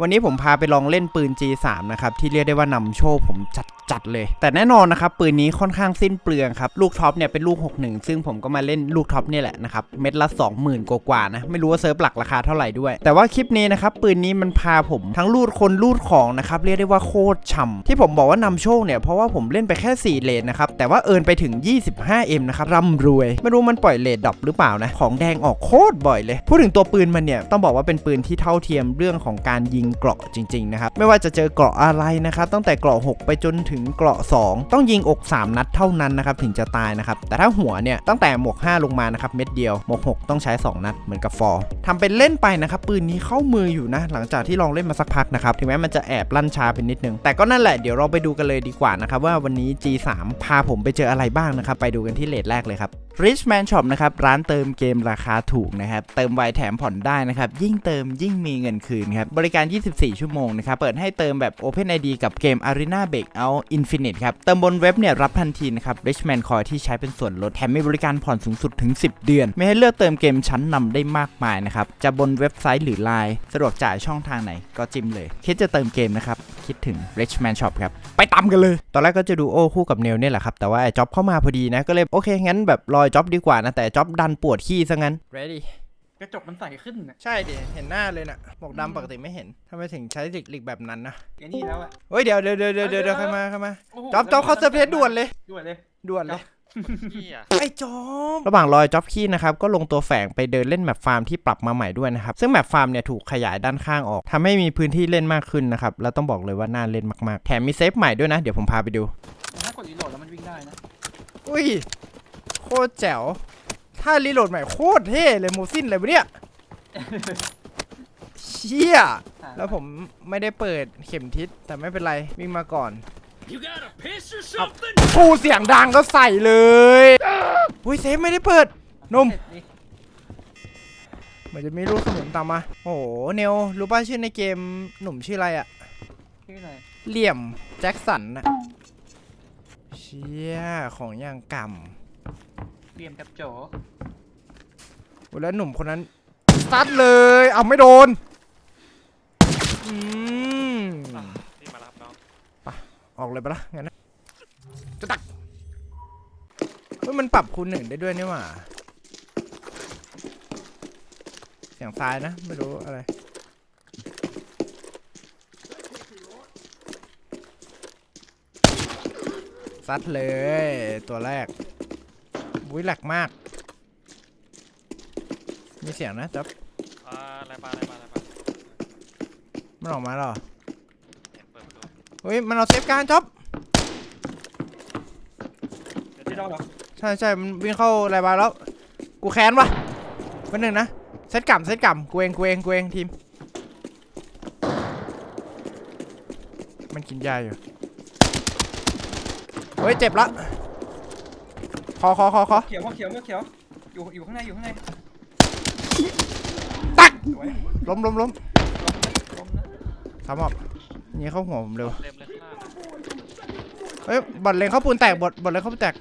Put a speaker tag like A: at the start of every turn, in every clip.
A: วันนี้ผมพาไปลองเล่นปืน G3 นะครับ ที่เรียกได้ว่านำโชคผมจัดจัดๆเลย แต่แน่นอนนะครับ ปืนนี้ค่อนข้างสิ้นเปลืองครับ ลูกท็อปเนี่ยเป็นลูก 61 ซึ่งผมก็มาเล่นลูกท็อปนี่แหละนะครับ เม็ดละ 20,000 กว่าๆนะ ไม่รู้ว่าเซิร์ฟหลักราคาเท่าไหร่ด้วย แต่ว่าคลิปนี้นะครับ ปืนนี้มันพาผมทั้งลูดคนลูดของนะครับ เรียกได้ว่าโคตรฉ่ำที่ผมบอกว่านำโชคเนี่ยเพราะว่าผมเล่นไปแค่ 4 เลนนะครับแต่ว่าเอินไปถึง 25M นะครับร่ำรวย ไม่รู้มันปล่อยเลดดรอปหรือเปล่านะของแดงออกโคตรบ่อยเลย พูดถึงตัวปืนมันเนี่ยต้องบอกว่าเป็นปืนที่เท่าเทียมเรื่องของการยิงเกราะจริงๆนะครับไม่ว่าจะเจอเกราะอะไรนะครับตั้งแต่เกราะ 6 ไปจนถึงเกราะ 2 ต้องยิงอก 3 นัดเท่านั้นนะครับถึงจะตายนะครับแต่ถ้าหัวเนี่ยตั้งแต่หมวก 5 ลงมานะครับเม็ดเดียวหมวก 6 ต้องใช้ 2 นัดเหมือนกับฟอร์ทำเป็นเล่นไปนะครับปืนนี้เข้ามืออยู่นะหลังจากที่ลองเล่นมาสักพักนะครับถึงแม้มันจะแอบลั่นช้าไปนิดนึงแต่ก็นั่นแหละเดี๋ยวเราไปดูกันเลยดีกว่านะครับว่าวันนี้ G3 พาผมไปเจออะไรบ้างนะครับไปดูกันที่เลทแรกเลยครับ Rich Man Shop นะครับร้านเติมเกมราคาถูกนะครับ เติมไวแถมผ่อนได้นะครับ ยิ่งเติมยิ่งมีเงินคืนครับ บริการ 24 ชั่วโมงนะครับ เปิดให้เติมแบบ Open ID กับเกม Arena Breakout Infinite ครับ เติมบนเว็บเนี่ยรับทันทีนะครับ Rich Man Coin ที่ใช้เป็นส่วนลดแถมมีบริการผ่อนสูงสุดถึง 10 เดือน ไม่ให้เลือกเติมเกมชั้นนำได้มากมายนะครับ จะบนเว็บไซต์หรือ Line สะดวกจ่ายช่องทางไหนก็จิ้มเลย คิดจะเติมเกมนะครับคิดถึง Rich Man Shop ครับไปตามกันเลย ตอนแรกก็จะดูโอ้คู่กับเนลเนี่ยแหละครับแต่ว่าจ็อบเข้ามาพอดีนะก็เลยโอเคงั้นแบบรอยจ็อบดีกว่านะ แต่จ็อบดันปวดขี้ซะงั้น ready
B: กระจกมันใสขึ้นน่ะ
A: ใช่ดิเห็นหน้าเลยนะหมวกดำปกติไม่เห็นทำไมถึงใช้หลิกๆแบบนั้นนะ
B: ไอ้นี่แล้วอะ
A: เฮ้ยเดี๋ยวเดี๋ยวเดี๋ยวเดี๋ยวเดี๋ยวเดี๋ยวใครมาใครมา
B: โโห
A: จ๊อบจ๊อบเขาเซอร์เพสด่วนเลย
B: ด่วนเลย
A: ด่วนเลย
C: พี่อะ
A: ไอ้จอมระหว่างรอยจ็อบขี้นะครับ ก็ลงตัวแฝงไปเดินเล่นแมปฟาร์มที่ปรับมาใหม่ด้วยนะครับ ซึ่งแมปฟาร์มเนี่ยถูกขยายด้านข้างออกทำให้มีพื้นที่เล่นมากขึ้นนะครับ แล้วต้องบอกเลยว่าน่าเล่นมากๆ แถมมีเซฟใหม่ด้วยนะ เดี๋ยวผมพาไปดู
B: ถ้ากดรีโหลดแล้วมันวิ่งได้นะ
A: อุ้ย โคตรแจ๋ว ถ้ารีโหลดใหม่โคตรเท่เลยโมซินเลยวะเนี่ย เชี่ย แล้วผมไม่ได้เปิดเข็มทิศแต่ไม่เป็นไร วิ่งมาก่อน
D: You gotta piss or something?
A: กูเสียงดังก็ใส่เลยอุ้ยเซฟไม่ได้เปิดนม
B: เสร็จดิ
A: เหมือนจะมีลูกสมุนตามมา โอ้โห เนวรู้ป่ะชื่อในเกมหนุ่มชื่ออะไรอะ
B: ชื่ออะไร
A: เหลี่ยมแจ็คสันอะเชี่ยของอย่างก
B: เรียมกับโจำ
A: โอ้แล้วหนุ่มคนนั้นซัดเลย เอาไม่โดนอืม
C: พี่มารับน้อง
A: ออกเลยปะล่ะงั้นนะจะตักเฮ้ยมันปรับคูณหนึ่งได้ด้วยนี่หว่าเสียงซ้ายนะ ไม่รู้อะไร ซัดเลยตัวแรก บุ้ยแหลกมาก มีเสียงนะจ๊อบ
C: อ่าอะไรปลาอะไรปลาอะไรปลา
A: มันออกมาเหรอ
C: เห็นเปิดประตู
A: เฮ้ยมันเอาเซฟการจ๊อบ
C: เดี๋ยว
B: ไม่
C: เดี๋ยว
B: ได้หรอก
A: ใช่ใช่มันวิ่งเข้าไรบาร์แล้ว กูแค้นวะวันหนึ่งนะเซตกลับเซตกลับกูเองกูเองกูเองทีม มันกินยาอยู่ เฮ้ยเจ็บละค อคอคอคอ
B: เขียวเขียวเขียว อยู่อยู่ข้างในอยู่ข้างใน
A: ตัก
B: สวย
A: ล้มล้มล้ม
B: ล้มนะ
A: สามอบนี่เข้าหัวผมเร็ว
C: เต็มเลยข้างหน้า
A: เฮ้ยบอดเลนเข้าปืนแตกบอดบอดเลนเข้าปืนแตก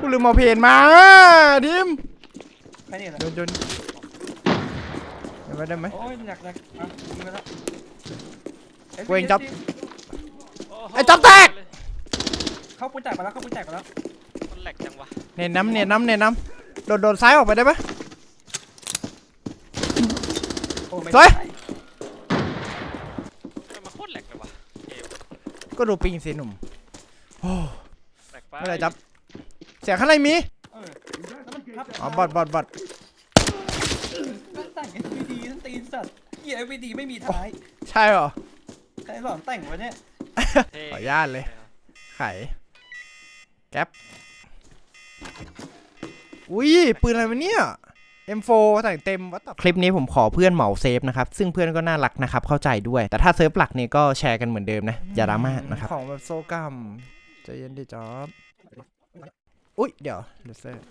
A: กูลืมเอาเพนมาดิม
B: ใครเนี่ยแหละ
A: โยนโยนเดี๋ยวไปได้ไหม
B: โอ้ยอยากอยากอะยิงไปแล้ว
A: เว้งจับ
C: โโห
A: ไอ้จ๊อบแตก
B: เข้าปืนแตกไปแล้วเข้าปืนแตกไปแล้ว
C: มันแหลกจังวะ
A: เน้นน้ำเน้นน้ำเน้นน้ำโดดโดดซ้ายออกไปได้ปะ
B: โอ้ไม่
A: สวย
B: ได้
C: ทำไมมันโคตรแหลกเลยวะเกม
A: ก็ดูปิงสิหนุ่มโอ้
C: แหลกไป
A: ไม่เป็นไรจับเสียงข้างในมี
B: เออแล้วมันพับ
A: อ๋อบอดบอดบอด
B: ก็แต่ง FVD ทั้งตีนสัตว์เหี้ย FVD ไม่มีท้าย
A: ใช่เหรอ
B: ใครสอนแต่งวะเนี่ย
C: เท่
A: ขออนุญาตเลยไข่ แก๊ปอุ้ยปืนอะไรวะเนี่ย M4 แต่งเต็มวัตคลิปนี้ผมขอเพื่อนเหมาเซฟนะครับ ซึ่งเพื่อนก็น่ารักนะครับ เข้าใจด้วย แต่ถ้าเซิร์ฟหลักเนี่ยก็แชร์กันเหมือนเดิมนะ อย่าดราม่านะครับ ของแบบโซกัมใจเย็นดิจ๊อบอุ้ย เดี๋ยวเลเซอร์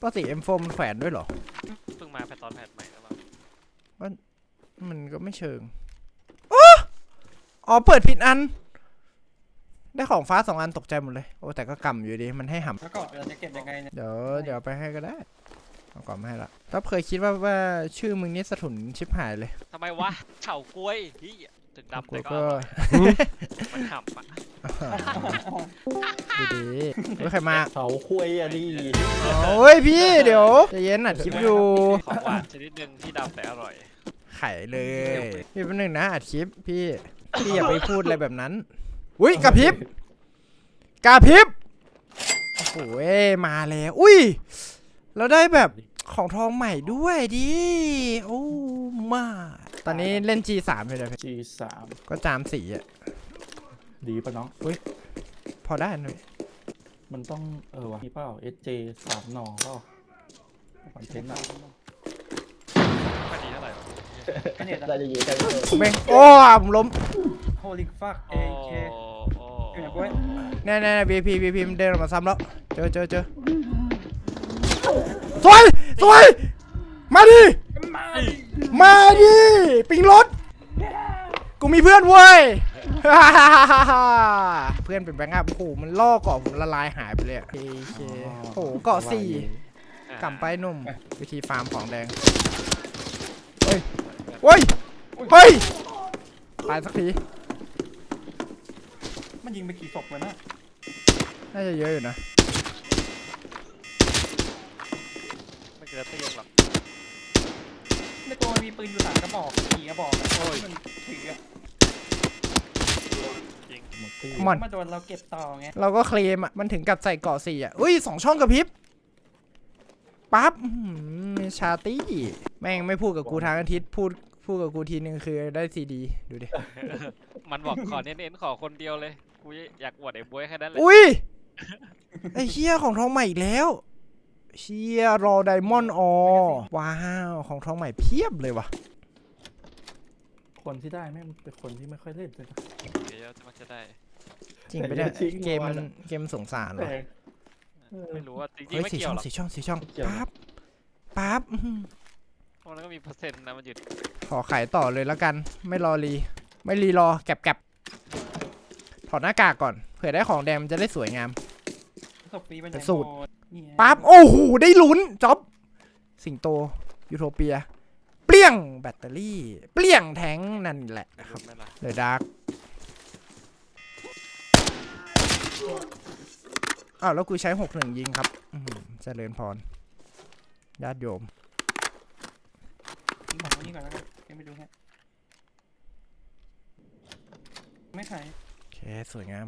A: ปกติ M4 มันแขวนด้วยเหรอ
C: เพิ่งมาแพทตอนแพทใหม่แล้วมั้ง
A: มันก็ไม่เชิงอ๋อเปิดผิดอัน ได้ของฟ้าสองอันตกใจหมดเลย โอ้แต่ก็กำอยู่ดี มันให้หำ
B: แล้วก็เราจะเก็บยังไงเนี่ย
A: เดี๋ยวเดี๋ยวไปให้ก็ได้ขเอาก่อนมาให้ละท็อปเคยคิดว่าว่าชื่อมึงนี่สะทุนชิบหายเลย
C: ทำไมวะเฉากล้วยพี่ถึงดำ
A: กู
C: แต่ก็
A: ก็
C: อร่อยมันหำอะ
A: ดีดีๆเฮ้ยใครมา
B: เขาคุยอะดิ
A: โอ้ยพี่เดี๋ยวใจะเย็นอัดคลิปอยู่
C: ของหวานชนิดหนึ่งที่ดำแต่อร่อย
A: ไข่เลย พี่เป็นหนึ่งนะอัดคลิปพี่ พี่อย่าไปพูดอะไรแบบนั้น อุ้ยกระพริบกระพริบโอ้โหเอ้ยมาแล้ว อุ้ย เราได้แบบของทองใหม่ด้วยดิ โอ้มา ตอนนี้เล่น G3 เลยนะพี่
B: จีสาม
A: ก็จามสีอะ
B: ดีปะน้อง
A: พอได้หน่อย
B: มันต้องเออวะมีเปล่าเอสเจสามหน่อเปล่าคอนเทนต์อะ
C: ไม่ดีเท่าไหร่หรอก
B: ก็เนี่ย
E: ได้จะยิงกันเลย
A: แม่งโอ้ผมล้ม
B: Holy fuck
C: โอ้
B: AK
C: โอ้
B: เอ้ยบอย
A: แน่แน่บีพีบีพีมันเดินออกมาซ้ำแล้ว เจอเจอเจอสวยสวยมาดิมาดิ ปิงรถ กูมีเพื่อนเว้ย เพื่อนเป็นแบงค์อัพโอ้โหมันล่อเกาะผมละลายหายไปเลยอะโอเคโอ้โหเกาะสี่กลับไปหนุ่ม วิธีฟาร์มของแดง เฮ้ย เฮ้ย เฮ้ย ตายสักที
B: มันยิงไปกี่ศพแล้วนะ
A: น่าจะเยอะอยู่นะ
C: ไม่เกินตีหรอก
B: ในตัวมันมีปืนอยู่สามกระบอกสี่กระบอกอะ
C: โอ้ย
B: ที่มันถืออะ
C: จริง
B: หมดตี
A: มัน
B: มาโดนเราเก็บต่อไง
A: เราก็เคลมอะ มันถึงกับใส่เกาะสี่อะ อุ้ยสองช่องกระพริบ ปั๊บอื้อหือชาตี้ แม่งไม่พูดกับกูทางอาทิตย์ พูดพูดกับกูทีนึงคือได้ซีดี ดูดิ
C: มันบอกขอเน้นๆขอคนเดียวเลย กูอยากอวดไอ้บวยแค่นั้นแหละ
A: อุ้ย ไอ้เชี่ยของทองใหม่อีกแล้วเชี่ยรอไดมอนด์ออว้าวของทองใหม่เพียบเลยว่ะ
B: คนที่ได้แม่งเป็นคนที่ไม่ค่อยเล่นเลยนะ
C: เดี๋ยวจะมันจะได้
A: จริงไปะเนี่ย
B: แต่อย่าทิ้ง
A: เกมมัน
B: มันอะ
A: เกมสงสาร
B: แต่
A: ว่ะ
B: เออ
C: ไม่รู้ว่าจริง
A: เฮ้
C: ๆ
A: ย
C: ไม่
A: สี่
C: เกี่ย
A: ช่
C: ว
A: อง
C: หรอก
A: สี่ช่องสี่ช่อง
B: เกี่ยว
A: ปั๊บปั๊บอื้อหือ
C: เพราะมันก็มีเปอร์เซ็นต์นะมันอยู่
A: ขอขายต่อเลยแล้วกัน ไม่รอรี ไม่รีรอแก็บแก็บ ถอดหน้ากากก่อนเผื่อได้ของแดงมันจะได้สวยงาม
B: ศพฟรีมัน
A: เป็นสูตร
B: โหดนี่ไง
A: ปั๊บโอ้โหได้ลุ้นจ็อบ สิงโตยูโทเปีย เปลี่ยงแบตเตอรี่ เปลี่ยงแทงค์นั่นแหละ
C: ไม่
A: ครั
C: รู้
A: บ
C: ไหมล่ะ
A: เดอะดาร์กอ้าวแล้วกูใช้หกหนึ่งยิงครับอือหือเจริญพรญาติโยม
B: ผมเอานี่ก่อนแล้วกันเดี๋ยวไปดูฮะไม่ขาย
A: โอเค สวยงาม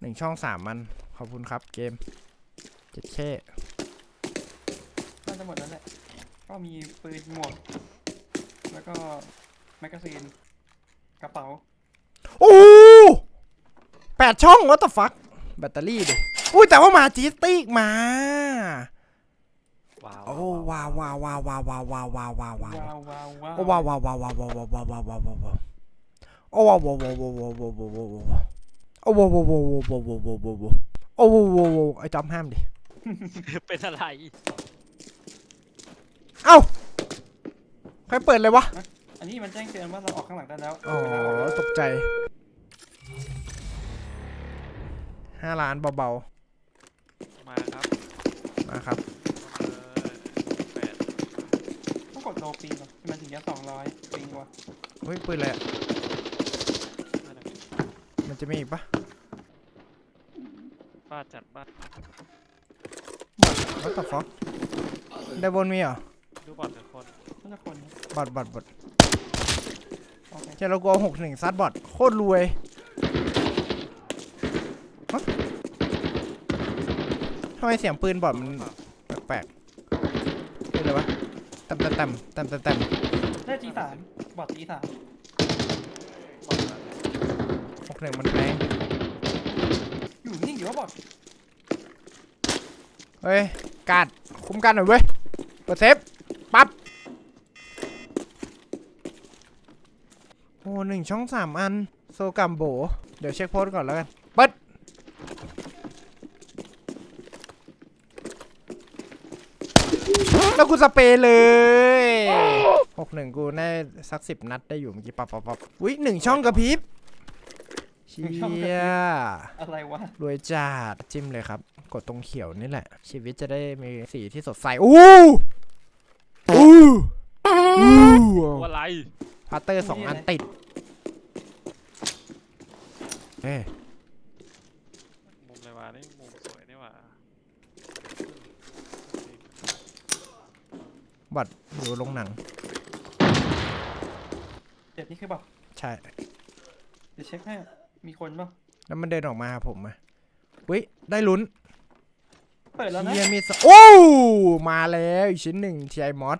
A: หนึ่งช่องสามมัน ขอบคุณครับเกมเจ็ดแค่
B: น่าจะหมดแล้วแหละ ก็มีปืนหมวก แล้วก็แมกกาซีน กระเป๋า
A: โอ้แปดช่อง what the fuck แบตเตอรี่ดิอุ้ยแต่ว่ามาจีสติกมา
C: ว้าว
A: โอ้ว้าวว้าวว้าวว้าวว้าวว้าวว้าวว้าวว้าว
B: ว้าวว้าวว้าว
A: โอ้ว้าวว้าวว้าว ว้าวว้าวว้าวว้าวว้าวว้าวว้าวว้าวโอ้ว้าวว้าวว้าวว้าวว้าวว้าวว้าวว้าวว้าวโอ้ว้าวว้าวว้าวว้าวว้าวว้าวว้าวว้าวโอ้ว้าวว้าวว้าวไอ้จอมห้ามดิ
C: เป็นอะไร
A: เอ้า ใครเปิดเลยวะ
B: อันนี้มันแจ้งเตือนว่าเราออกข้างหลังได้แล้ว
A: อ๋อ ตกใจ ห้าล้านเบา
C: มาครับ
A: ๆ มาครับ
C: เออแปด
B: ต้องกดโลปีก่อนมันถึงจะสองร้อยปีกว่า
A: เฮ้ยปืนอะไรอะ
C: นั่นน่ะ
A: มันจะมีอีกปะ
C: ฟาดจัดบ้าน
A: what the fuck ได้บนมีเหรอ
C: ดูบอลทุกคน
B: น่าจะคนนะ
A: บอดบอดบอด
B: โอเค
A: เจ้าเรากลัวหกหนึ่งซัดบอดโคตรรวยฮะทำไมเสียงปืนบอดมันแปลกๆเป็นอะไรวะเต็มเต็มเต็มเต็มเต็มเต็ม
B: ได้จีสามบอดจีสาม
A: หนึ่งมันแรง
B: อยู่นิ่งอยู่ว่าบอด
A: เฮ้ยการดคุ้มกันหน่อยเว้ยเปิดเซฟปั๊บโอ้หนึ่งช่องสามอัน โซกัมโบ เดี๋ยวเช็คโพสก่อนแล้วกันเปิดแล้วกูสเปรย์เลยหกหนึ่งกูได้สักสิบนัดได้อยู่เมื่อกี้ปับปับปับอุ้ยหนึ่งช่องกระพริบ เชเชี่ย
B: อะไรวะ
A: รวยจัดจิ้มเลยครับ กดตรงเขียวนี่แหละ ชีวิตจะได้มีสีที่สดใสอู้อู้อู้
C: ตัวอะไร
A: พัตเตอร์สองอันติดเอ้ย
C: มุมอะไรวะนี่มุมสวยนี่หว่า
A: บัตรอยู่โรงหนัง
B: เจ็บนี่คือแบบ
A: ใช่
B: เดี๋ยวเช็คให้ มีคนป่ะ
A: แล้วมันเดินออกมาหาผมมาวิได้ลุ้น
B: เปิดแล้วนะ
A: เฮียมีสโอ้ มาแล้วอีกชิ้นหนึ่งทีไอมอส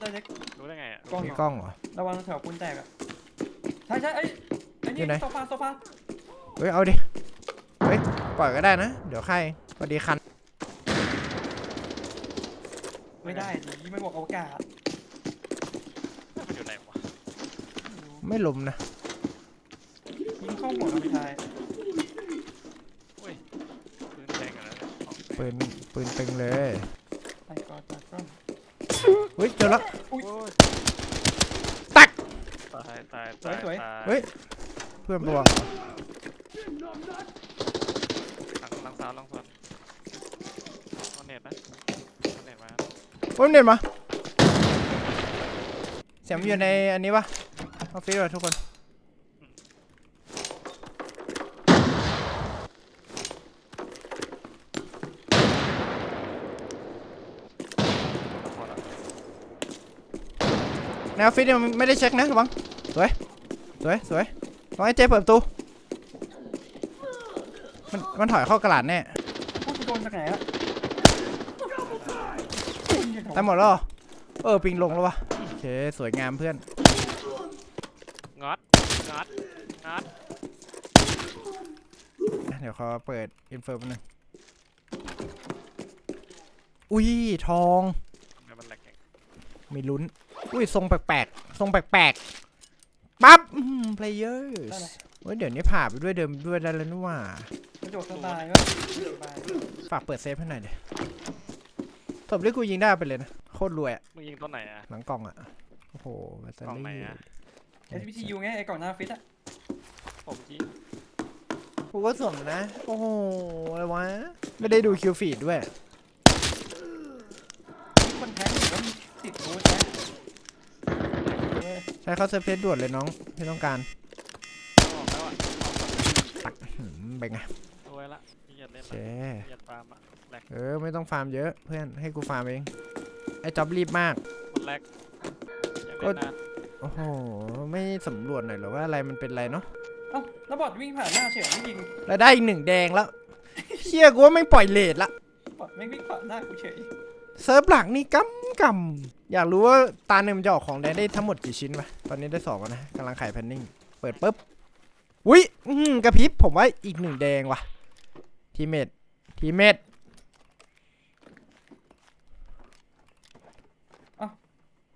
B: ได้เล็ก
C: รู้ได้ไงอะ
B: กล้อง
A: มี
B: เหร
A: กล้
B: อ
A: องเหรอ
B: ระวังแถวปูนแตกอะใช่ใช่ไอ้ยไอ้
A: อยู่
B: นี่
A: ไหน
B: โซฟาโซฟา
A: เฮ้ย เอาดิ เฮ้ย ปล่อยก็ได้นะ เดี๋ยวใครสวัสดีคัน
B: ไม่ได้ดีไม่บอกอวกาศ
C: มันอยู่ไหนวะ
A: ไม่ลมนะ
B: ยิงเข้า หัวเราไปทาย
C: อุ้ยปืนแดงกันแล้วเนี่ยของแดง
A: ปืนปืนตึงเลย
B: ไอ้กอดจากกล้อง
A: เฮ้ยเจอแล้ว
C: โอ้ย
A: ตัก
C: ตายตายตายตาย
A: เฮ้ยเพื่อนบัว
C: หลังหลังสาวหลังสวนเอาเน็ตนะเอาเน็ตมา
A: โอ้ยเน็ตมาเสียงมันอยู่ในอันนี้ปะออฟฟิศวะทุกคน
C: พอละ
A: ในออฟฟิศเนี่ยมันไม่ได้เช็คนะระวังสวยสวยสวยระวังให้เจ๊เปิดประตูมันมันถอยเข้ากระดาษแน่
B: พวกจะโดนจากไหนอะ
A: ตายหมดแล้วเหรอเออปิงลงแล้ววะโอเคสวยงามเพื่อน
C: งัดงัดงัด
A: เดี๋ยวเขาเปิดอินเฟิร์มนึงอุ้ยทอง
C: ทำไมมันแหลกอย่าง
A: มีลุ้น อุ้ยทรงแปลกๆทรงแปลกๆปั๊บเพลเยอร์เฮ้ยเดี๋ยวนี้ผ่าไปด้วยเดิมด้วยได้แล้วนี่หว่า
B: กระโดดสบายก็สบาย
A: ฝากเปิดเซฟให้หน่อยเดี๋ยวศพที่กูยิงได้เอาไปเลยนะ โคตรรวยอะ
C: มึงยิงตัวไหนอะ
A: หลังกล่องอะโอ้โหแบตเตอก
C: ล่องไหน
A: รี่
C: อะ
B: ไอ้วิทยุไงไอ้กล่องหน้าฟิตอะ
C: ผมยิง
A: กูก็ส่งนะ โอ้โหอะไรวะ ไม่ได้ดูคิวฟีดด้วย
B: มีคนแทงหรือว่ามีติดบูธนะเออ
A: ใช้เข้าเซฟเพจด่วนเลยน้องที่ต้องการ
C: ออกแล้วอะ
A: ตักหืมเป็นไง
C: รวยละพี่ยัดเล่
A: โอนเค
C: ละพี่ยัดฟาร์มอะแหลก
A: เออไม่ต้องฟาร์มเยอะเพื่อนให้กูฟาร์มเองไอ้จ็อบรีบมาก
C: มันแหลกยัง
A: ก็
C: ไม่นาน
A: โอ้โหไม่สำรวจหน่อยเหรอว่าอะไรมันเป็นอะไรเนาะ
B: เอ้าแล้วบอดวิ่งผ่านหน้าเฉยไม่ยิง
A: แล้วได้อีกหนึ่งแดงแล้วเชี่ยกูว่าไม่งปล่อยเลทละ
B: บอดไม่งวิ่งผ่านหน้ากูเฉย
A: เซิร์ฟหลักนี่กำกำ อยากรู้ว่าตาหนึ่งมันจะออกของแดงได้ทั้งหมดกี่ชิ้นวะตอนนี้ได้สองแล้วนะกำลังไข่แพนนิ่ง เปิดปุ๊บอุ้ยอื้อหือกระพริบผมว่าอีกหนึ่งแดงว่ะ ทีเมดทีเมด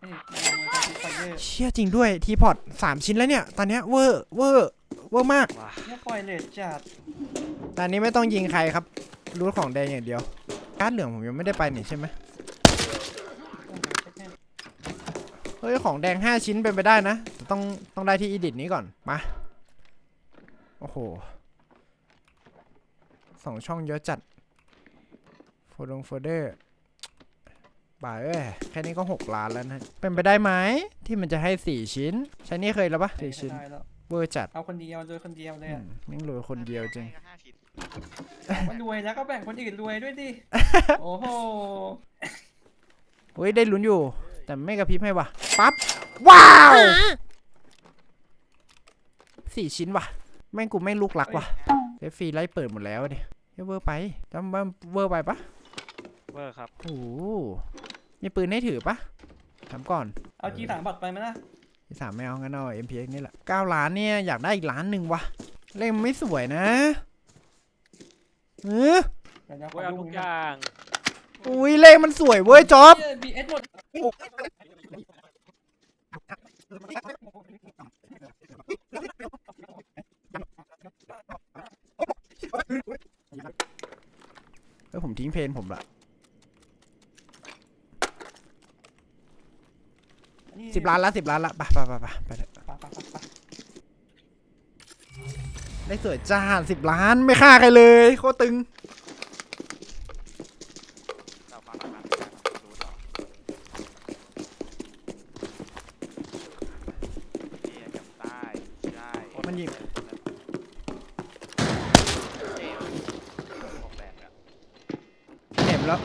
B: นี่ลองมือกับไฟเยอร์
A: เชี่ยจริงด้วยทีพอตสามชิ้นแล้วเนี่ย ตอนเนี้ยเวอร์เวอร์เวอร์มาก
C: ว้า
B: เนี่ยปล่อยเลทจัด
A: ตอนนี้ไม่ต้องยิงใครครับ รู้ของแดงอย่างเดียว การ์ดเหลืองผมยังไม่ได้ไปนี่ใช่ไหม
B: เดี๋ยวเช็คให้
A: เฮ้ยของแดง 5 ชิ้นเป็นไปได้นะแต่ต้องต้องได้ที่อีดิทนี้ก่อน มา โอ้โหสองช่องเยอะจัดโฟดงโฟเดอร์บ่ายเอ้ยแค่นี้ก็ 6 ล้านแล้วนะ เป็นไปได้ไหมที่มันจะให้ 4 ชิ้น ใช้นี่เคยแล้วปะสี่ชิ้น
B: ได้แล้ว
A: เวอร์จัด
B: เอาคนเดียวโดยคนเดียวเลย
A: อื
B: อะ
A: มแม่งรวยคนเดียวจริง
B: มันรวยแล้วก็แบ่งคนอื่นรวยด้วยดิ โอ้โห
A: เฮ้ยได้ลุ้นอยู่ แต่ไม่กระพริบให้ว่ะปั๊บ ว้าวสี่ชิ้นว่ะ แม่งกูไม่ลูกลักว่ะเดฟฟรีไล่เปิดหมดแล้วเนี่ยเฮ้ยเวอร์ไปจำว่าเวอร์ไปปะ
C: เวอร์ครับ
A: โอ้โหมีปืนให้ถือปะถามก่อน
B: เอาจีสามบัตรไปไหมล่ะ
A: ที่สามไม่เอางั้นเอา MPX นี่แหละเก้าล้านเนี่ยอยากได้อีกล้านหนึ่งว่ะ เล่มนไม่สวยนะเออ
B: เดี๋ยวนะข
C: เว้
B: อย
C: เอา
B: ดู
C: ทุก
B: นะ
C: อย่าง
A: อุ้ยเลขมันสวยเว้ยจ๊อบ
B: เหี้ย BS หมด
A: เฮ้ยผมทิ้งเพลงผมละ
B: นี่
A: สิบล้านละสิบล้านละไปไปไปไปไปเถอะ
B: ไปไปไปไป
A: ได้สวยจ้าสิบล้านไม่ฆ่าใครเลย โคตรตึง
C: เราฟังแล้วกันดูต่อนี่เก็บใต้ได้
A: มัน ยิง
C: เอ๋ออกแบบอะ
A: เห็นแล้ว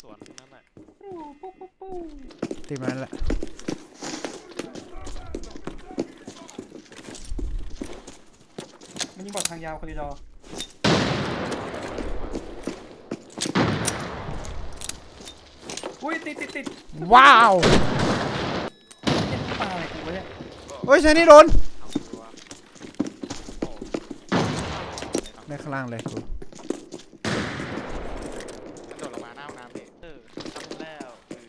C: สวนนั่นแหละ
B: ปูปูปูปู
A: ตีมันแหละ
B: มันยิงบอดทางยาวคอริดอร์อุ้ยติดติดติด
A: ว้าว
B: เจ็บปลาอะไรกูวะเนี่ย
A: โอ้ยใช่นี่โดนได้ข้างล่างเลยกู
C: กระโดดลงมาหน้าห้องน้ำดิเออทำแล้วคือ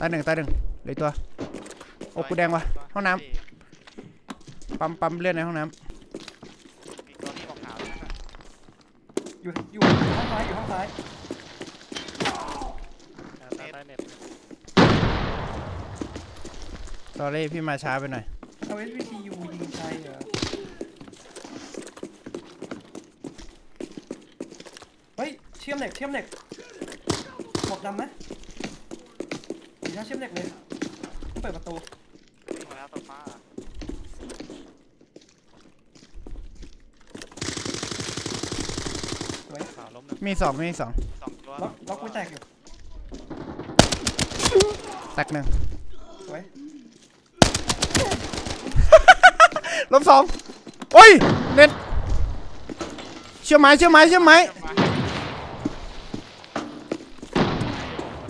A: ตายหนึ่งตายหนึ่งเหลยตัวโอ้กูแดงวะห้องน้ำปั๊มปั๊มเลือดในห้องน้
C: มีตัวนี้บอกขาวนั่นน่ะ
B: อยู่อยู่ห้องซ้ายอยู่ห้องซ้าย
C: ใต้เน็ตำ
A: sorry พี่มาช้าไปหน่อย
B: เอา SVTU ยิงใครเหรอเฮ้ยเชื่อมเหล็กเชื่อมเหล็กหมวกดำไหมดีนะเชื่อมเหล็กเลยเปิดประตู
C: วิ่งมาแล้วตัวฟ้า
B: สวย
C: ขาวล้ มหนึ่ง
A: มีสองมีสอง
C: สองตัว
B: ล็อกล็อกกูแตกอยู่
A: แตกหนึ่ง
B: สวย
A: ลบสองโอ้ย เน็ต เชื่อไหมเชื่อไหมเชื่อไหม
C: มา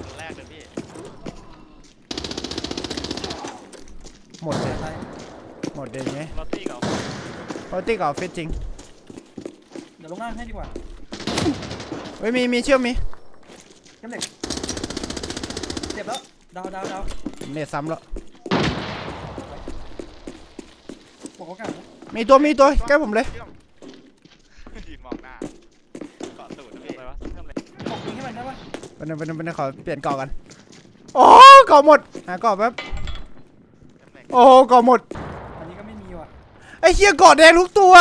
C: คนแรกเลยพี่
A: หมดเลย
B: ซ้าย
A: หมดเลยไง
C: รถตี้เก่า
A: ปกติกับออฟฟิศจริง
B: เดี๋ยวลงล่างให้ดีกว่า
A: เฮ้ยมีมีเชื่อมมี
B: เชื่อมเหล็กเจ็บแล้วดาวดาวดาว
A: เน็ตซ้ำแล้ว
B: บวกโอกาสนะ
A: มีตัวมีตัวใกล้ผมเลย
C: ยืนมองหน้าเกาะตูดนะพี่อะไรวะเพิ่มเลย
B: บอกยิงให้มันได้ปะ
A: เป็นงเป็นงเป็นงขอเปลี่ยนเกาะกันโอ้เกาะหมดหาเกาะแป๊บ
C: เพิ่มเลย
A: โอ้เกาะหมด
B: อันนี้ก็ไม่มีว่ะ
A: ไอ้เหี้ยเกาะแดงทุกตัว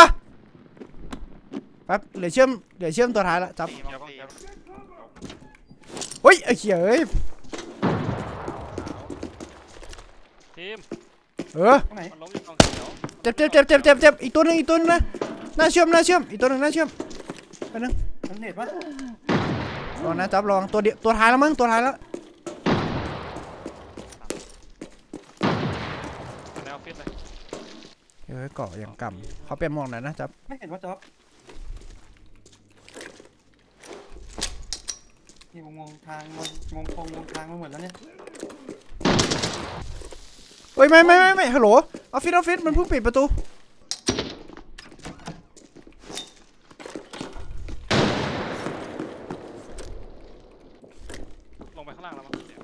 A: แป๊บเหลือเชื่อมเหลือเชื่อมตัวท้ายละจับ
C: ตีมองตี
A: เฮ้ยไอ้เหี้ยเอ้ย
C: ทีม
A: เออ
B: ตรงไหน
C: มันล้มอยู่กองเขียว
A: เจ็บเจ็บเจ็บเจ็บเจ็บเจ็บอีกตัวหนึงอีกตัวหนึงนะหน้าเชื่อมหน้าเชื่อมอีกตัวหนึงหน้าเชื่อมไปนึง
B: มันเน็ตปะ
A: ลองนะจับลองตัวเดียวตัวท้ายแล้วมั้งตัวท้ายแล้ว
C: ในออฟฟิศเลย
A: เฮ้ยเกาะอย่างกำเขาเปลี่ยนหมวกหน่อยนะจับ
B: ไม่เห็นว่าจ๊อบ นี่งงทางงงงงคงงงทางมาหมดแล้วเนี่ย
A: เฮ้ยไม่ไม่ไม่ไม่ฮัลโหลออฟฟิศออฟฟิศมันเพิ่งปิดประตู
C: ลงไปข้างล่างแล้วมั้งเนี่ย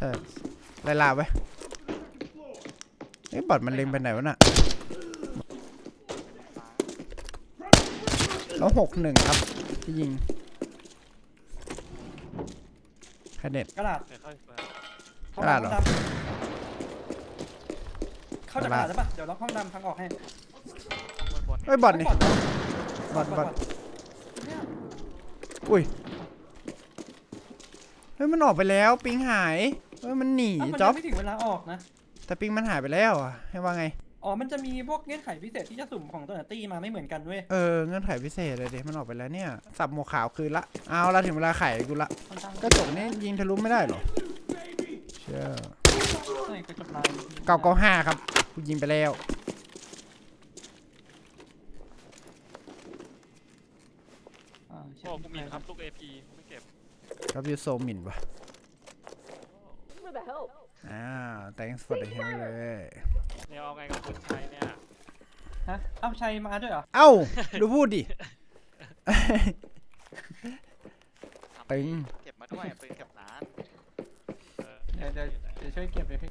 A: เออไล่ลาไว้เอ้ยบอดมันเล็งไปไหนวะน่ะแล้วหกหนึ่งครับที่ยิง คเน็ต
B: กระดาษ
C: เดี๋ยวค่อยเปิด
B: ห้อง
A: กระดาษเหรอ
B: ดำเข้าจากกระดาษได้ปะเดี๋ยวล็อกห้องดำทางออกให้
C: บนบน
A: เฮ้ยบอดนี่
B: บอด
A: บอดบอด
B: เนี่ย
A: อุ้ย เฮ้ยมันออกไปแล้วปิงหาย เฮ้ยมันหนี
B: เอ้ามัน
A: จ๊
B: ยั
A: อบ
B: งไม่ถึงเวลาออกนะ
A: แต่ปิงมันหายไปแล้วอะให้ว่าไง
B: อ๋อ มันจะมีพวกเงื่อนไขพิเศษที่จะสุ่มของตัวไหนตี้มาไม่เหมือนกันเว้ย
A: เออเงื่อนไขพิเศษเลยเด็มันออกไปแล้วเนี่ย สับหมวกขาวคืนละ เอาละถึงเวลาไขกูละ
B: ค่อนข้าง
A: กระจกนี่ยิงทะลุไม่ได้เหรอ เชื่อ
B: ใช่กระจกลาย
A: เก้าเก้าห้าครับกูยิงไปแล้ว
B: อ่าใช่
C: โอ้กูมีครับลูก AP ไม่เก็บ
A: ครับยูโซมินวะ
E: For the help.
A: อ่า thanks for the help เลย
C: เนี่ยเอาไงกับปืนใช้เนี่ย
B: ฮะเอ้าชัยมาด้วยเหรอ
A: เอ้า ดูพูดดิตึง
C: เก็บมาด้วยปืนเก็บนาน
B: เดี๋ยวเดี๋ยวเดี๋ยวช่วยเก็บเลยพี่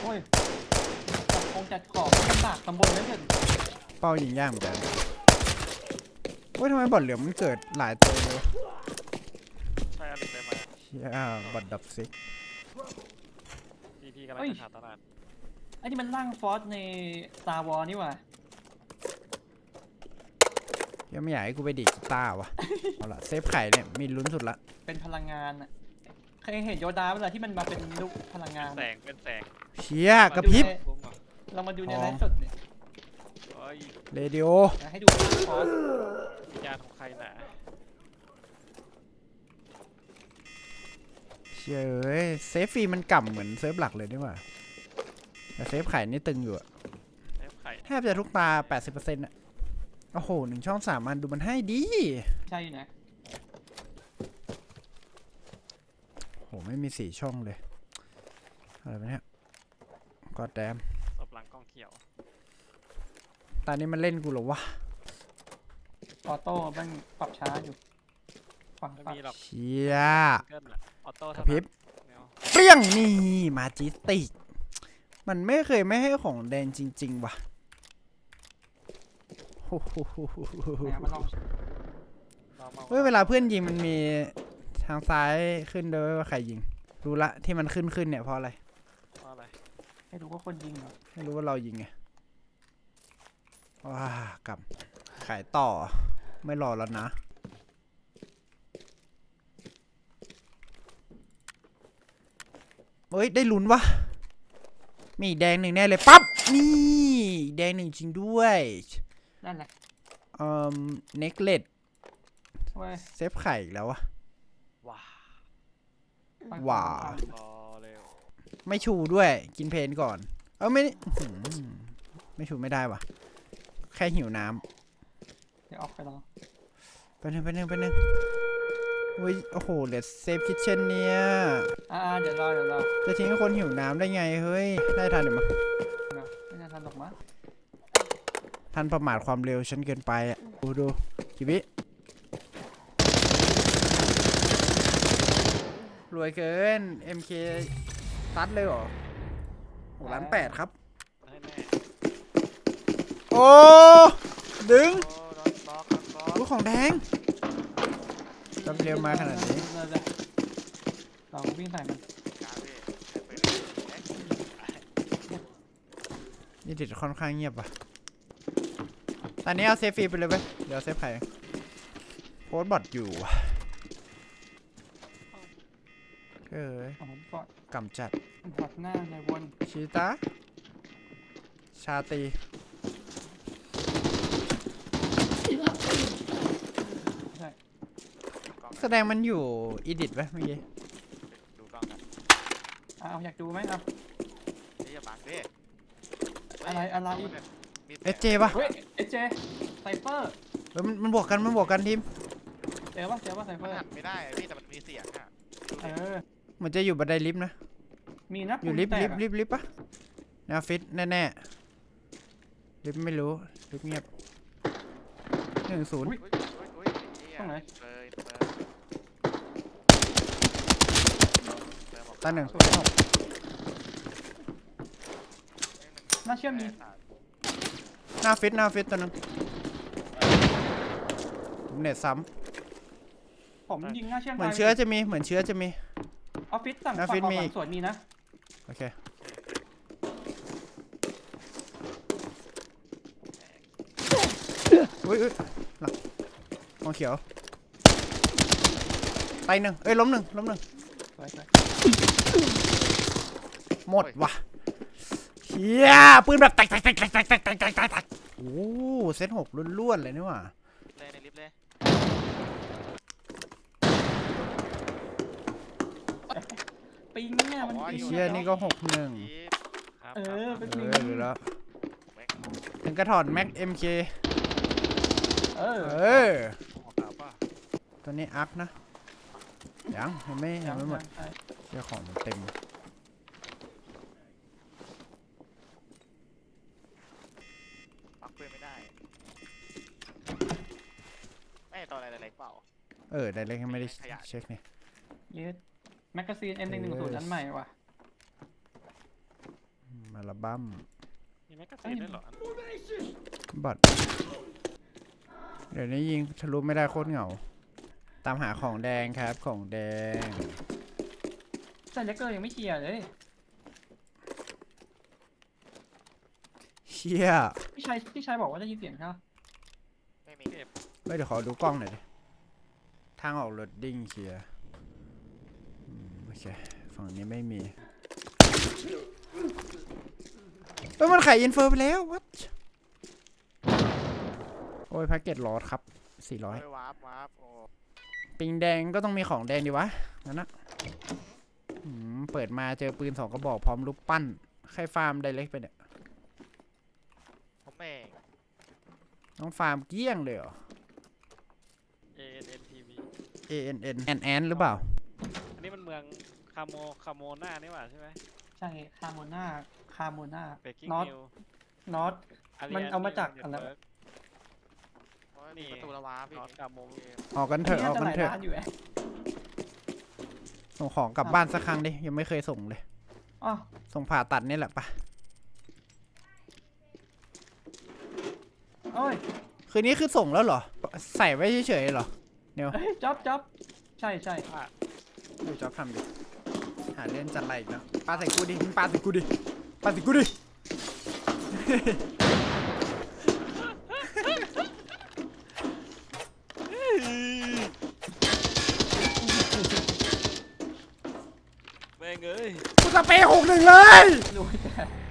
B: โอ้ยจัดคงจัดของลำบากตำบลนั่นเถอะ
A: เป้ายิงยากเหมือนกันอ้ยทำไมบอดเหลืองมันเกิดหลายตัวเลยวะ
C: ใช่อลิกเลยมา
A: เชี่ยบอดดับซิก
C: พีพีกำลังจะหาตลาด
B: ไอ้นี่มันร่างฟอสใน Star Wars นี่หว่า
A: ยังไม่อยากให้กูไปดีดกีตาร์วะ เอาละเซฟไข่เนี่ยมีลุ้นสุดละ
B: เป็นพลังงานอะเคยเห็นโยดาเวลาที่มันมาเป็นลูกพลังงาน
C: แสงเป็นแสง
A: เชี่ยกระพริบ
C: บุ้งเหรอ
B: เรามาดูใน
A: อ๋อ
B: ไลฟ์สดเนี่ย
C: โอ้ย
A: เรดิโอ
B: นะให้ดูร่างฟอส
C: วิญญาณของใครหนา
A: เชี่ยเอ้ยเซฟฟรีมันกล่ำเหมือนเซิร์ฟหลักเลยนี่หว่าแต่เซฟไข่นี่ตึงอยู่อะ
C: เทปไข่
A: แทบจะทุกตา 80%อะโอ้โหหนึ่งช่องสามอันดูมันให้ดี
B: ใช่อยู่นะ
A: โหไม่มีสี่ช่องเลย อะไรวะเนี่ยกอดแดม
C: ตบหลังกล้องเขียว
A: ตอนนี้มันเล่นกูเหรอวะ
B: ออโต้มันปรับช้าอยู่ ฝั่ง
C: ไม่
B: ปรับ
C: มีหรอก
A: เชี่ย
C: เกิลอะออโต้
A: กระพริบ
C: เดี๋ยว
A: เปรี้ยงนี่มาจิติก มันไม่เคยไม่ให้ของแดงจริง ๆ ว่ะโอ้โห
B: เนี่ยมาลอง
C: เรามา
A: เฮ้ยเวลาเพื่อนยิงมันมีทางซ้ายขึ้นด้วยว่าใครยิง รู้ละที่มันขึ้นขึ้นเนี่ยเพราะอะไร
C: ว่าอะไร
B: ให้ดูว่าคนยิงเหรอ
A: ไม่รู้ว่าเรายิงไง ว้ากลับ ขายต่อ ไม่รอแล้วนะ เฮ้ย ได้ลุ้นวะ มีอีกแดงหนึ่งแน่เลย ปั๊บ นี่อีกแดงหนึ่งจริงด้วย
B: นั่นแหละ
A: เอ่อเน็กเลด
B: เว้ย
A: เซฟไข่อีกแล้ววะ
C: ว้า
B: ฝั่ง
A: ว้า
B: ฝั่ง
C: รอเร็ว
A: ไม่ชูด้วย กินเพนก่อน เออไม่อื้อหือไม่ชูไม่ได้วะแค่หิวน้ำ
B: เดี๋ยวออกไปรอ
A: ไปหนึ่งไปหนึ่งไปหนึ่ง อุ้ย โอ้โหเหลือเซฟคิทเช่นเนี่ย
B: อ่าๆเดี๋ยวรอเดี๋ยวรอ
A: จะทิ้งให้คนหิวน้ำได้ไง เฮ้ย ได้ทันเดี๋ยวมา
B: เดี๋ยวไม่น่าทันหรอกมั้ง
A: ทันประมาทความเร็วฉันเกินไปอะ ดูดูกิบิรวยเกิน MK ตัดเลยเหรอหกล้านแปดครับ
C: ให้แน่
A: โอ้ ดึง
C: โอ้รอนบล็อกรอนบล็อก
A: ลูกของแดง จำเร็วมาขนาดนี้
B: เดี๋ยวๆเราวิ่งใส่มัน
C: กลางพี่ไปเลยเอ๊ะ
A: นี่ติดค่อนข้างเงียบว่ะ ตอนนี้เอาเซฟฟรีไปเลยเว้ย เดี๋ยวเซฟใครโพสต์บอทอยู่ว่ะเอ้ย
B: ของผมก่อน
A: กำจัด
B: บอดหน้าในวน
A: ชีตาชาตรี
B: ใช่
C: กล้อง
A: แสดงมันอยู่อีดิทไหมเมื่อกี้
C: ดูกล้องกัน
B: อะเอาอยากดูไหมเอา
C: นี่อย่าบังดิ
B: อะไรอะไรอีก
C: มี
A: เอสเจป่ะ
B: เฮ้ยเอเจไซเฟอร์
A: เฮ้ยมันมันบวกกันมันบวกกันทีม
B: เจอปะเจอปะไซเฟ
C: มั
B: อนร์
C: หันไม่ได้อะพี่แต่มันมีเสียงอะ
B: เออ
A: เหมือนจะอยู่บันไดลิฟต์นะ
B: มีนะ
A: อยู่ลิฟต์
B: ปุ่ม
A: ลิฟ
B: แต
A: ต์
B: ก
A: ลิฟต์ลิฟต์ปะแนวฟิตแน่ๆลิฟต์ไม่รู้ลิฟต์เงียบหนึ่งศูนย์
C: อุ้ยอุ้ยอุ้ยเหี้ยเลยเลย
A: ตาหนึ่ง
B: สวยมากน่าเชื่อมดี
A: หน้าฟิตหน้าฟิตตัวหนึงเน็ตซ้
B: ผมยิงหน้าเชื่อมำ
A: เหมือนเชื้อจะมีเหมือนเชื้อจะมี
B: ออฟฟิศสั่ง
A: หน้า
B: ฝั่
A: ฟิ
B: ง
A: ต
B: ออก
A: มี
B: หลั
A: อี
B: ง
A: ก
B: สวนมีนะ
A: โอเคอุ้ยอุ้ยหลังมองเขียวไปหนึ่งเอ้ยล้มหนึ่งล้มหนึ่ง
B: ส วยสวย
A: หมดว่ะเฮียปืนแบบแตกแตกแตกแตกแตกแตกแตกแตกแตกโอ้เซตหกล้วนๆเลยนี่หว่า
C: เลยในลิฟต์เลย
B: ปิงเนี่ยมันปิง
A: เชียนี่ก็หกหนึ่ง
B: เออเป็น
A: เอ
B: ปิง
A: อดูแล้วถึงกระถอดแม็กเอ็มเค
B: เออ
A: ตัวนี้อัพนะ ยังยังไม่ยังไม่หมด
B: ใช่
A: เจ้าของมันเต็ม
C: ปักเพื่อนไม่ได้ไม่ตอนอะไรอะไรเปล่า
A: เออ ได้เล็กยังไม่ได้
C: ขยะ
A: เช็คเนี่ย
B: เยสแมกกาซีน M110 อันใหม่ว่ะ
A: มาลาบัม
C: มีแม็กกาซีนด้วยเหรอ
A: บอทเดี๋ยวนี้ยิงทะลุไม่ได้โคตรเหงา ตามหาของแดงครับของแดง
B: แต่เลกเกอร์ยังไม่เคลียร์เลย
A: เชี่ย
B: พี่ชายพี่ชายบอกว่าได้ยินเสียงใช่ปะ
C: ไม่มี
A: เฮ้ยเดี๋ยวขอดูกล้องหน่อยดิทางออกรถดิ้งเคลียร์อืมโอเคฝั่งนี้ไม่มีเอ้ยมันขายอินเฟอร์ไปแล้ว what โอ้ยแพ็กเกจลอสครับ400
C: เฮ้ยวาร์ปวาร์ปโอ้
A: ปิงแดงก็ต้องมีของแดงดีวะนั่นนะอืมเปิดมาเจอปืนสองกระบอกพร้อมรูปปั้นใครฟาร์มไดเล็กไปเนี่ย
C: ผมเอง
A: ต้องฟาร์มเกลี้ยงเลยเหรอ
C: A N N T V
A: A N N N N หรือเปล่า
C: อันนี้มันเมืองคาโมคาโมนานี่หว่าใช่ไหม
B: ใช่คาโมนาคาโมนา
C: เบกกิ้ง
B: น็อต
C: นิว
B: น็อตมันเอามาจากอะไร
C: นี่ประตูละวาร์ปน็อตคาโม
A: ออกกันเถอะออกกันเถอะ
B: ร้านอยู่แอะ
A: ส่งของกลับบ้านสักครั้งดิยังไม่เคยส่งเลย
B: อ๋อ
A: ส่งผ่าตัดนี่แหละปะ
B: โอ้ย
A: คืนนี้คือส่งแล้วเหรอ ใส่ไว้เฉยๆเหรอเดี๋ยว
B: เอ้ยจ๊อบจ๊อบใช่ใช่
A: ดูจอบทำดิหาเล่นจัดไรอีกแล้วปาใส่กูดิมึงปาใส่กูดิปาใส่กูดิ
C: เป
A: ย์หกหนึ่งเล
B: ย